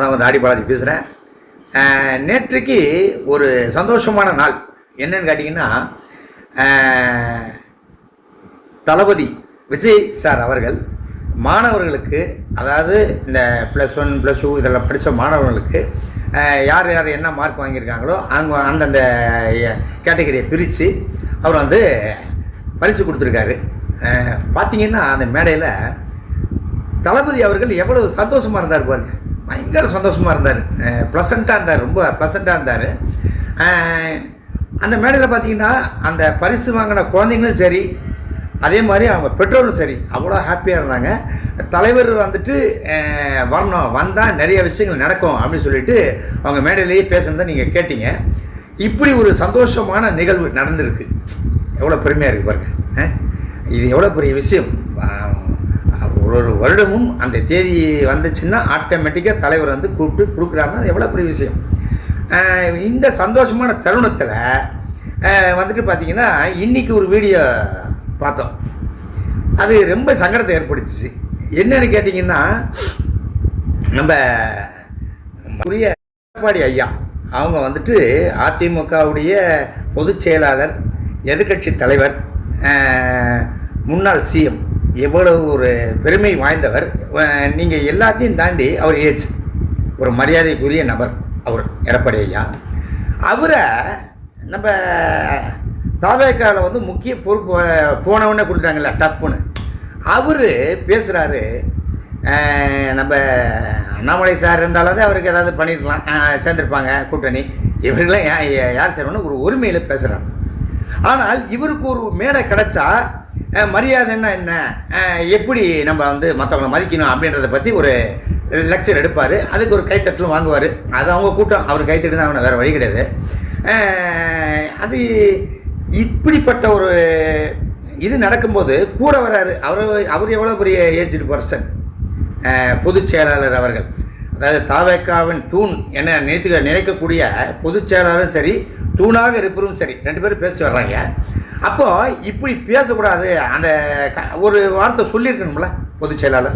நான் வந்து ஆடி பாலாஜி பேசுகிறேன் நேற்றுக்கு ஒரு சந்தோஷமான நாள். என்னன்னு கேட்டிங்கன்னா தளபதி விஜய் சார் அவர்கள் மாணவர்களுக்கு அதாவது இந்த ப்ளஸ் ஒன் ப்ளஸ் டூ இதெல்லாம் படித்த மாணவர்களுக்கு யார் யார் என்ன மார்க் வாங்கியிருக்காங்களோ அவங்க அந்தந்த கேட்டகரியை பிரித்து அவர் வந்து பரிசு கொடுத்துருக்காரு. பார்த்தீங்கன்னா அந்த மேடையில் தளபதி அவர்கள் எவ்வளவு சந்தோஷமாக இருந்தார் பாருங்கள் பயங்கர சந்தோஷமாக இருந்தார். ப்ளசண்ட்டாக இருந்தார் ரொம்ப ப்ளசண்ட்டாக இருந்தார். அந்த மேடையில் பார்த்தீங்கன்னா அந்த பரிசு வாங்கின குழந்தைங்களும் சரி அதே மாதிரி அவங்க பெற்றோரும் சரி அவ்வளோ ஹாப்பியாக இருந்தாங்க. தலைவர் வந்துட்டு வரணும் வந்தால் நிறைய விஷயங்கள் நடக்கும் அப்படின்னு சொல்லிட்டு அவங்க மேடையிலேயே பேசுனதை நீங்கள் கேட்டீங்க. இப்படி ஒரு சந்தோஷமான நிகழ்வு நடந்திருக்கு. எவ்வளோ பெருமையாக இருக்குது பாருங்கள் இது எவ்வளோ பெரிய விஷயம். ஒரு ஒரு வருடமும் அந்த தேதி வந்துச்சுன்னா ஆட்டோமேட்டிக்காக தலைவர் வந்து கூப்பிட்டு கொடுக்குறாருன்னா எவ்வளோ பெரிய விஷயம். இந்த சந்தோஷமான தருணத்தில் வந்துட்டு பார்த்தீங்கன்னா இன்றைக்கி ஒரு வீடியோ பார்த்தோம். அது ரொம்ப சங்கடத்தை ஏற்படுத்துச்சு. என்னன்னு கேட்டிங்கன்னா நம்ம புரிய எடப்பாடி ஐயா அவங்க வந்துட்டு அதிமுகவுடைய பொதுச் செயலாளர் எதிர்க்கட்சி தலைவர் முன்னாள் சிஎம் எவ்வளவு ஒரு பெருமை வாய்ந்தவர். நீங்கள் எல்லாத்தையும் தாண்டி அவர் ஏஜ். ஒரு மரியாதைக்குரிய நபர் அவர் எடப்பாடி ஐயா. அவரை நம்ம தாவேக்காவில் வந்து முக்கிய பொறுப்பு போனவொடனே கொடுத்தாங்கல்ல டப்புன்னு. அவர் பேசுகிறாரு நம்ம அண்ணாமலை சார் இருந்தாலும் அவருக்கு ஏதாவது பண்ணியிருக்கலாம் சேர்ந்துருப்பாங்க கூட்டணி. இவர்களாம் யார் சார் ஒரு உரிமையில் பேசுகிறார் ஆனால் இவருக்கு ஒரு மேடை கிடச்சா மரியாதைன்னா என்ன? எப்படி நம்ம வந்து மற்றவங்களை மதிக்கணும் அப்படின்றத பற்றி ஒரு லெக்சர் எடுப்பார். அதுக்கு ஒரு கைத்தட்டலும் வாங்குவார். அது அவங்க கூட்டம். அவர் கைத்தட்டு தான் அவனை வேறு வழி கிடையாது. அது இப்படிப்பட்ட ஒரு இது நடக்கும்போது கூட வராரு. அவர் அவர் எவ்வளோ பெரிய ஏஜ்டு பர்சன் பொதுச் செயலாளர் அவர்கள். அதாவது தாவேக்காவின் தூண் என நினைத்து நினைக்கக்கூடிய பொதுச் செயலாளரும் சரி தூணாக இருப்பவரும் சரி ரெண்டு பேரும் பேசிட்டு வர்றாங்க. அப்போது இப்படி பேசக்கூடாது. அந்த க- ஒரு வார்த்தை சொல்லியிருக்கணும்ல பொதுச் செயலாளர்.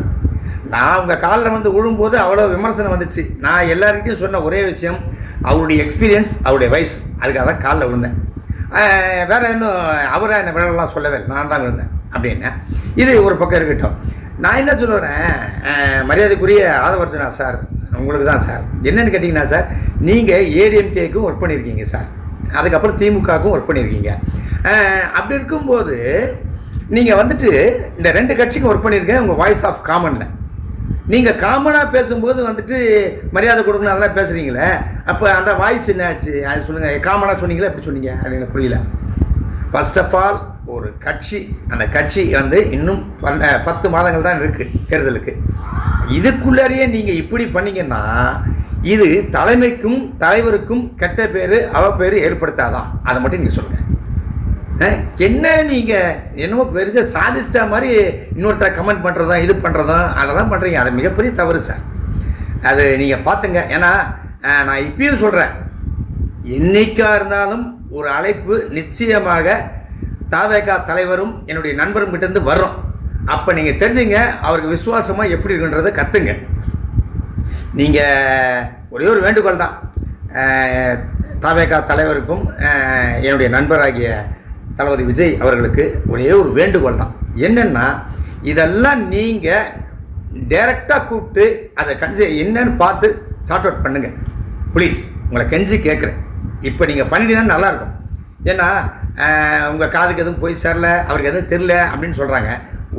நான் அவங்க காலில் வந்து விழும்போது அவ்வளோ விமர்சனம் வந்துச்சு. நான் எல்லாருக்கிட்டையும் சொன்ன ஒரே விஷயம் அவருடைய எக்ஸ்பீரியன்ஸ் அவருடைய வயசு. அதுக்காக தான் காலில் விழுந்தேன். வேறு இன்னும் அவரை என்ன விழலாம் சொல்லவே நான் தான் விழுந்தேன் அப்படின்னு. இது ஒரு பக்கம் இருக்கட்டும். நான் என்ன சொல்லுறேன் மரியாதைக்குரிய ஆதவர்ஜனா சார் உங்களுக்கு தான் சார். என்னென்னு கேட்டிங்கன்னா சார் நீங்கள் ஏடிஎம்கேக்கும் ஒர்க் பண்ணியிருக்கீங்க சார். அதுக்கப்புறம் திமுகவுக்கும் ஒர்க் பண்ணியிருக்கீங்க அப்படி இருக்கும்போது நீங்கள் வந்துட்டு இந்த ரெண்டு கட்சிக்கும் ஒர்க் பண்ணியிருக்கேன் உங்கள் வாய்ஸ் ஆஃப் காமனில் நீங்கள் காமனாக பேசும்போது வந்துட்டு மரியாதை கொடுக்கணும் அதெல்லாம் பேசுகிறீங்களே அப்போ அந்த வாய்ஸ் என்னாச்சு? அது சொல்லுங்கள் காமனாக சொன்னீங்களா? எப்படி சொன்னீங்க? அது எனக்கு புரியல. ஃபர்ஸ்ட் ஆஃப் ஆல் ஒரு கட்சி அந்த கட்சி வந்து இன்னும் பத்து மாதங்கள் தான் இருக்குது தேர்தலுக்கு. இதுக்குள்ளாரையே நீங்கள் இப்படி பண்ணீங்கன்னா இது தலைமைக்கும் தலைவருக்கும் கெட்ட பேர் அவ பேர் ஏற்படுத்தாதான். அதை மட்டும் நீங்கள் சொல்லுங்கள் என்ன நீங்கள் என்னமோ பெருசாக சாதிச்சிட்ட மாதிரி இன்னொருத்தரை கமெண்ட் பண்ணுறதும் இது பண்ணுறதும் அதெல்லாம் பண்ணுறீங்க அது மிகப்பெரிய தவறு சார். அது நீங்கள் பார்த்துங்க. ஏன்னா நான் இப்பயும் சொல்கிறேன் என்னைக்கா இருந்தாலும் ஒரு அழைப்பு நிச்சயமாக தாவேகா தலைவரும் என்னுடைய நண்பரும் கிட்டேருந்து வரும் அப்போ நீங்கள் தெரிஞ்சுங்க அவருக்கு விசுவாசமாக எப்படி இருக்குன்றதை கற்றுங்க நீங்கள் ஒரே ஒரு வேண்டுகோள் தான். தாவேகா தலைவருக்கும் என்னுடைய நண்பராகிய தளபதி விஜய் அவர்களுக்கு ஒரே ஒரு வேண்டுகோள் தான். என்னென்னா இதெல்லாம் நீங்கள் டைரெக்டாக கூப்பிட்டு அதை கஞ்சி என்னன்னு பார்த்து சார்ட் அவுட் பண்ணுங்கள் ப்ளீஸ் உங்களை கெஞ்சி கேட்குறேன் இப்போ நீங்கள் பண்ணிட்டீங்கன்னா நல்லாயிருக்கும் ஏன்னா உங்கள் காதுக்கு எதுவும் போய் சேரல அவருக்கு எதுவும் தெரில அப்படின்னு சொல்கிறாங்க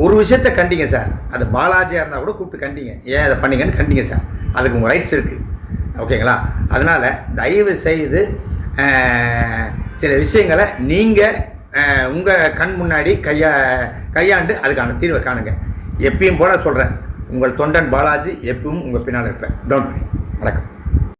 ஒரு விஷயத்த கண்டிங்க சார். அது பாலாஜியாக இருந்தால் கூட கூப்பிட்டு கண்டிங்க. ஏன் அதை பண்ணிங்கன்னு கண்டிங்க சார். அதுக்கு உங்கள் ரைட்ஸ் இருக்குது ஓகேங்களா? அதனால் தயவு செய்து சில விஷயங்களை நீங்கள் உங்கள் கண் முன்னாடி கையா கையாண்டு அதுக்கான தீர்வை காணுங்க. எப்பயும் போல சொல்கிறேன் உங்கள் தொண்டன் பாலாஜி எப்பவும் உங்கள் பின்னால் இருப்பேன். டோன்ட் வரி வணக்கம்.